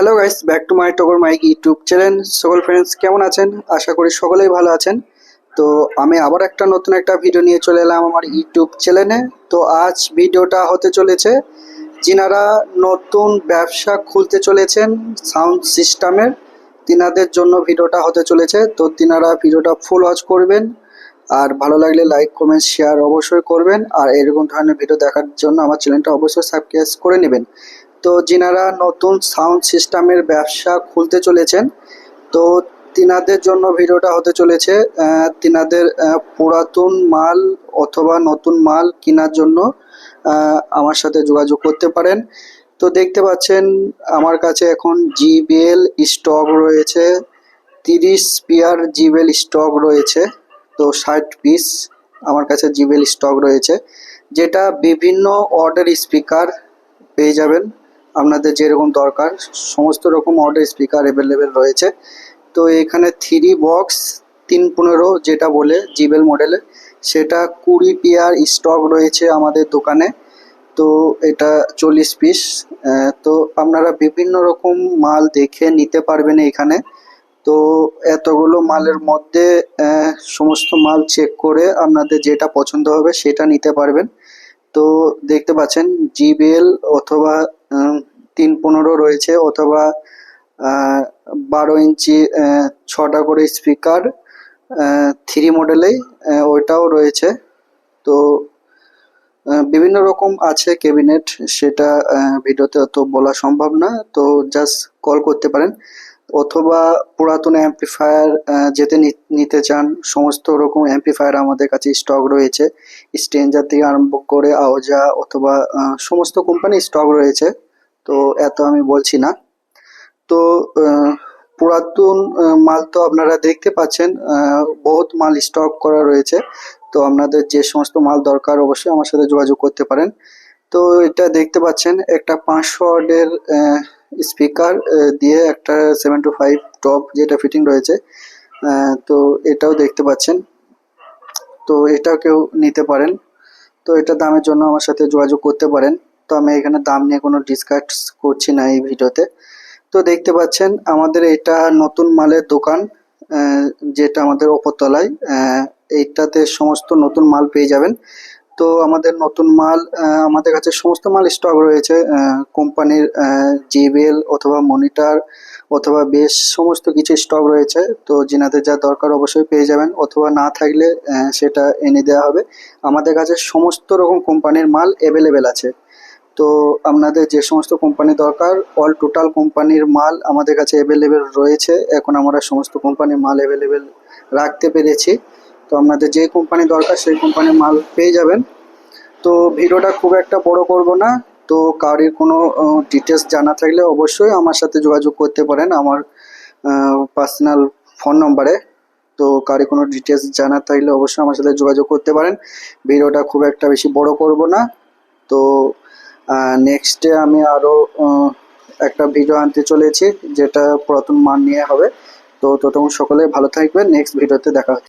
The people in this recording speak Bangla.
Hello guys back to my Togor mic YouTube channel সকল ফ্রেন্ডস কেমন আছেন? আশা করি সকলেই ভালো আছেন। তো আমি আবার একটা নতুন একটা ভিডিও নিয়ে চলে এলাম আমার ইউটিউব চ্যানেলে তো আজ ভিডিওটা হতে চলেছে যিনারা নতুন ব্যবসা খুলতে চলেছেন সাউন্ড সিস্টেমের তিনাদের জন্য ভিডিওটা হতে চলেছে। তো তিনারা ভিডিওটা ফুল ওয়াচ করবেন। আর ভালো লাগলে লাইক কমেন্ট শেয়ার অবশ্যই করবেন। আর এরকম ধরনের ভিডিও দেখার জন্য আমার চ্যানেলটা অবশ্যই সাবস্ক্রাইব করে নেবেন। তো যিনারা নতুন সাউন্ড সিস্টেমের ব্যবসা খুলতে চলেছেন, তো তিনাদের জন্য ভিডিওটা হতে চলেছে তিনাদের পুরাতন মাল অথবা নতুন মাল কেনার জন্য আমার সাথে যোগাযোগ করতে পারেন। তো দেখতে পাচ্ছেন, আমার কাছে এখন জিবিএল স্টক রয়েছে, তিরিশ পিয়ার জিবেল স্টক রয়েছে, তো ষাট পিস আমার কাছে জিবেল স্টক রয়েছে, যেটা বিভিন্ন অর্ডার স্পিকার পেয়ে যাবেন। আপনাদের যেরকম দরকার, সমস্ত রকম অর্ডার স্পিকার অ্যাভেলেবেল রয়েছে। তো এখানে থ্রি বক্স তিন পনেরো যেটা বলে জিবেল মডেলে, সেটা কুড়ি পেয়ার স্টক রয়েছে আমাদের দোকানে। তো এটা চল্লিশ পিস তো আপনারা বিভিন্ন রকম মাল দেখে নিতে পারবেন এখানে। তো এতগুলো মালের মধ্যে সমস্ত মাল চেক করে আপনাদের যেটা পছন্দ হবে সেটা নিতে পারবেন। তো দেখতে পাচ্ছেন জিবিএল অথবা তিন পনেরো রয়েছে অথবা বারো ইঞ্চি ছটা করে স্পিকার থ্রি মডেলেই ওইটাও রয়েছে। তো বিভিন্ন রকম আছে ক্যাবিনেট, সেটা ভিডিওতে অত বলা সম্ভব না। তো জাস্ট কল করতে পারেন। অথবা পুরাতন অ্যাম্পলিফায়ার যেতে নিতে চান, সমস্ত রকম অ্যাম্পলিফায়ার আমাদের কাছে স্টক রয়েছে। স্ট্রেঞ্জার থেকে আরম্ভ করে আওজা অথবা সমস্ত কোম্পানি স্টক রয়েছে। তো এত আমি বলছি না। তো পুরাতন মাল তো আপনারা দেখতে পাচ্ছেন বহুত মাল স্টক করা রয়েছে। তো আপনাদের যে সমস্ত মাল দরকার, অবশ্যই আমার সাথে যোগাযোগ করতে পারেন। তো এটা দেখতে পাচ্ছেন, একটা পাঁচশো ওয়ার্ডের স্পিকার দিয়ে একটা সেভেন টু ফাইভ টপ যেটা ফিটিং রয়েছে। তো এটাও দেখতে পাচ্ছেন। তো এটাও কেউ নিতে পারেন। তো এটা দামের জন্য আমার সাথে যোগাযোগ করতে পারেন। তো আমি এখানে দাম নিয়ে কোনো ডিসকাস করছি না এই ভিডিওতে। তো দেখতে পাচ্ছেন, আমাদের এটা নতুন মালের দোকান যেটা আমাদের ওপরতলায় এইটাতে সমস্ত নতুন মাল পেয়ে যাবেন। তো আমাদের নতুন মাল আমাদের কাছে সমস্ত মাল স্টক রয়েছে কোম্পানির জিবিএল অথবা মনিটর অথবা বেশ সমস্ত কিছু স্টক রয়েছে। তো যিনাদের যা দরকার অবশ্যই পেয়ে যাবেন, অথবা না থাকলে সেটা এনে দেওয়া হবে। আমাদের কাছে সমস্ত রকম কোম্পানির মাল অ্যাভেলেবেল আছে। তো আপনাদের যে সমস্ত কোম্পানি দরকার অল টোটাল কোম্পানির মাল আমাদের কাছে অ্যাভেলেবেল রয়েছে। এখন আমরা সমস্ত কোম্পানির মাল অ্যাভেলেবেল রাখতে পেরেছি। তো আপনাদের যে কোম্পানি দরকার, সেই কোম্পানির মাল পেয়ে যাবেন। তো ভিডিওটা খুব একটা বড় করব না। তো কারির কোনো ডিটেলস জানা থাকলে অবশ্যই আমার সাথে যোগাযোগ করতে পারেন আমার পার্সোনাল ফোন নম্বরে তো কারোর কোনো ডিটেলস জানা থাকলে অবশ্যই আমার সাথে যোগাযোগ করতে পারেন। ভিডিওটা খুব একটা বেশি বড় করব না। তো নেক্সটে আমি আরও একটা ভিডিও আনতে চলেছি, যেটা পুরাতন মান নিয়ে হবে। তো তো সকলে ভালো থাকবে নেক্সট ভিডিওতে দেখা